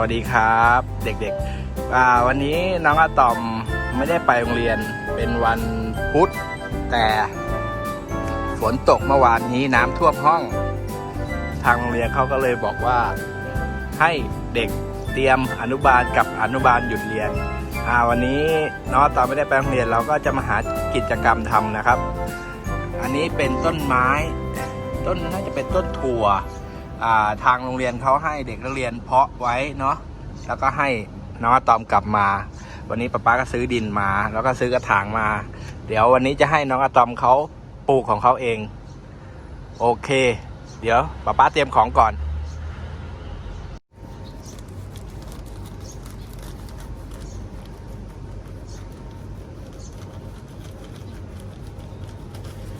วัสดีครับ เด็กๆวันนี้น้องอะตอมไม่ได้ไปโรงเรียนเป็นวันพุธแต่ฝนตกเมื่อวานนี้น้ำท่วมห้อง ทางโรงเรียนเขาก็เลยบอกว่าให้เด็กเตรียมอนุบาลกับอนุบาลหยุดเรียนวันนี้น้องอะตอมไม่ได้ไปโรงเรียนเราก็จะมาหากิจกรรมทำนะครับ อันนี้เป็นต้นไม้ ต้นน่าจะเป็นต้นถั่ว ทางโรงเรียนเขาให้เด็กนักเรียนเพาะไว้เนาะแล้วก็ให้น้องอะตอมกลับมา วันนี้ป้าป้าก็ซื้อดินมา แล้วก็ซื้อกระถางมา เดี๋ยววันนี้จะให้น้องอะตอมเขาปลูกของเขาเอง โอเค เดี๋ยวป้าป้าเตรียมของก่อน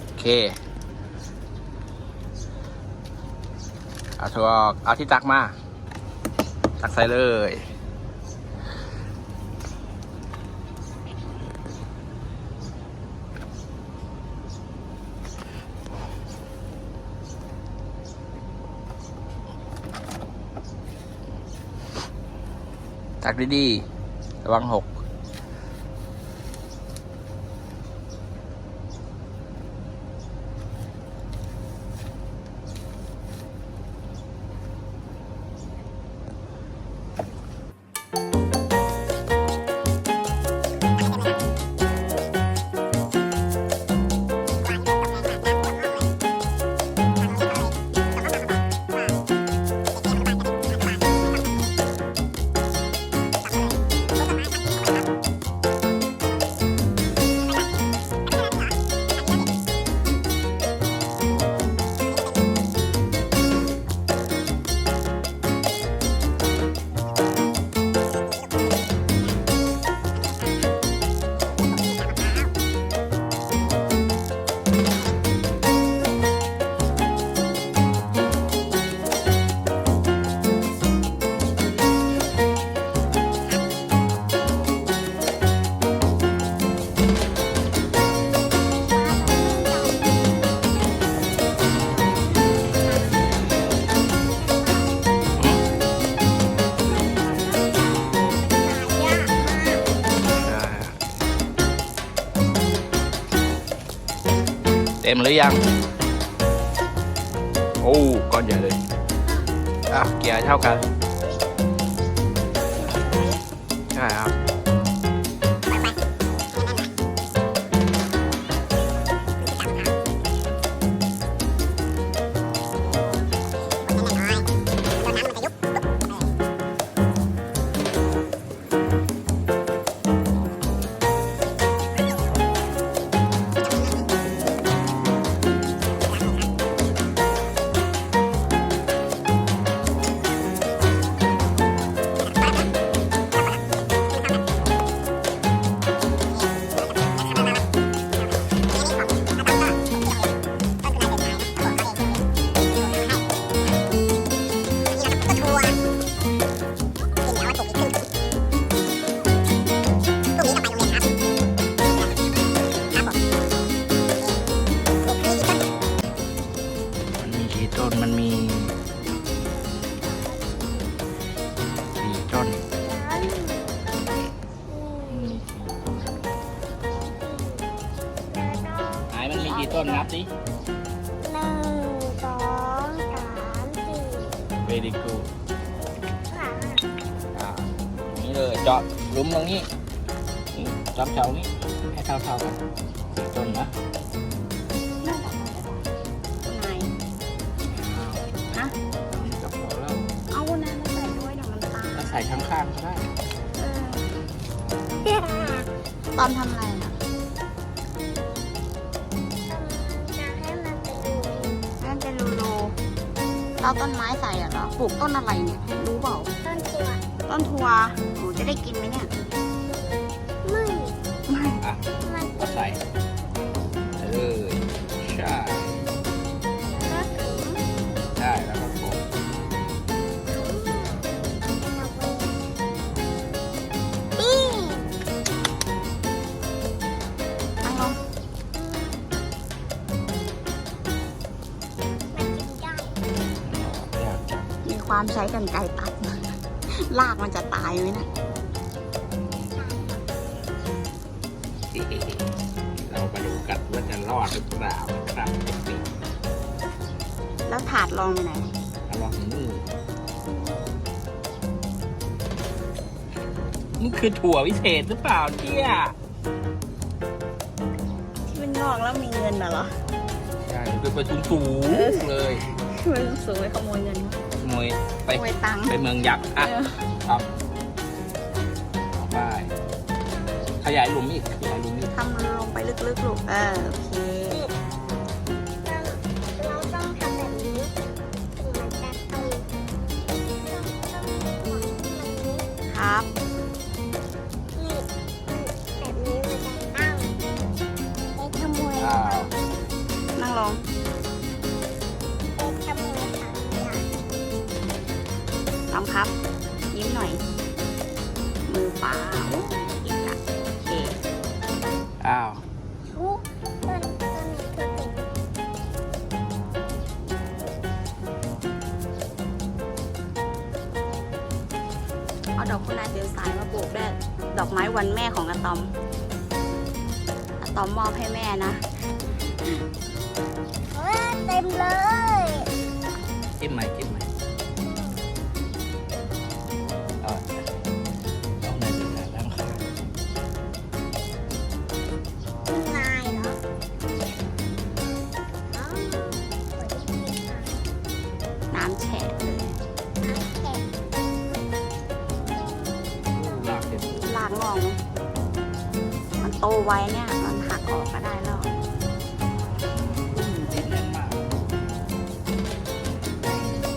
โอเค เอาถั่วออกเอาที่ตักมา ตักใส่เลย ตักดีๆระวังหก เต็มหรือยัง โอ้ก้อนใหญ่เลยอะเกียร์เท่ากัน ใช่ครับ กี่ต้นนับสิหนึ่งสองสามสี่ very good ห้าอ่าตรงนี้เลยเจาะหลุมตรงนี้นี่จอมเสานี้ให้เท่าๆกันสี่ต้นนะไหนฮะนี่ก็พอแล้วเอาวันนั้นมาใส่ด้วยเดี๋ยวมันตายแล้วใส่ข้างๆก็ได้ตอนทำอะไรนะจะ เราต้นไม้ใส่อะเหรอปลูกต้นอะไรเนี่ยรู้เปล่าต้นตัวต้นทัวหนูจะได้กินไหมเนี่ยไม่ไม่ อะมัน ก็ใส่ใส่เลย ความใช้กันไกรตัดลากมันจะตายไหมเนี่ยเรามาดูกันว่าจะรอดหรือเปล่าครับเด็กแล้วถาดรองไปไหนๆระวังมือนี่คือถั่ววิเศษหรือเปล่าเนี่ยที่มันนอกแล้วมีเงินน่ะเหรอใช่เป็นประชุมสูงเลยมันสูงไปขโมยเงิน ขโมยไปขโมยตังค์ไปเมืองยักษ์อะเออครับเอาไปขยายหลุมอีกขยายหลุมอีกทำมันลงไปลึกๆลูกเออโอเคเราต้องทำแบบนี้ถึงมันจะตึงต้องต้องหมุนแบบนี้ครับ นี่แบบนี้มันจะตั้งไปขโมยอ้าวนั่งลง ดอกคุณนายเดินสายมาปลูกได้ดอกไม้วันแม่ของอะตอมอะตอมมอบให้แม่นะเฮ้ยเต็มเลยจิ้มใหม่จิ้ม ลากงอกไหมมันโตไวเนี่ย มันหักออกก็ได้แล้วดินแน่นมาก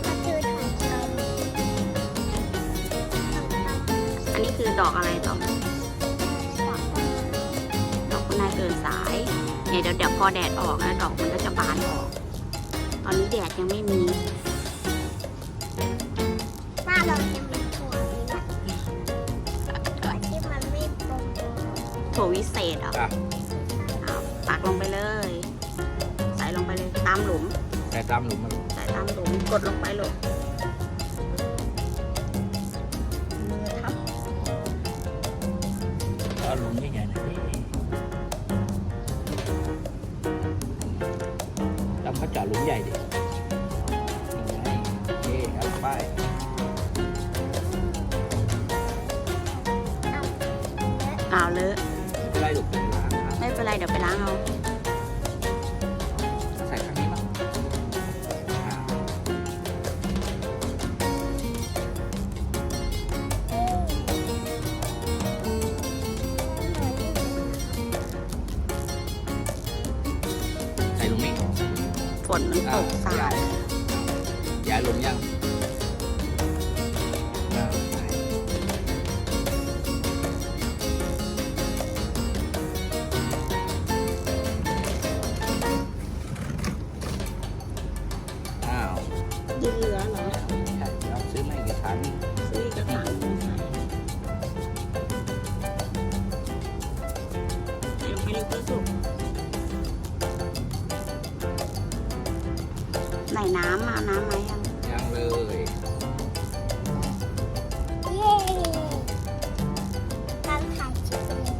ก็คือถังเติมอันนี้คือดอกอะไรตอมดอกคุณนายเดินสาย เนี่ยเดี๋ยวเดี๋ยวพอแดดออกนะดอกมันก็จะบานออก ตอนนี้แดดยังไม่มีถ้าเราจะ ถั่ววิเศษเหรอะอะเอาตักลงไปเลย ใส่ลงไปเลยตามหลุม แต่ตามหลุมมันใส่ตามหลุมกดลงไปลูกมือทับเอาหลุมใหญ่ๆหน่อยแล้วเขาเจาะหลุมใหญ่ดินี่ไงโอเคเอาไปอ้าวเลอะ เป็นไรเดี๋ยวไปล้างเอาใส่ข้างนี้มั้งอ้าวใส่หลุมอีกฝนมันตกสาด ย้ายหลุมยังอ้า Thank you.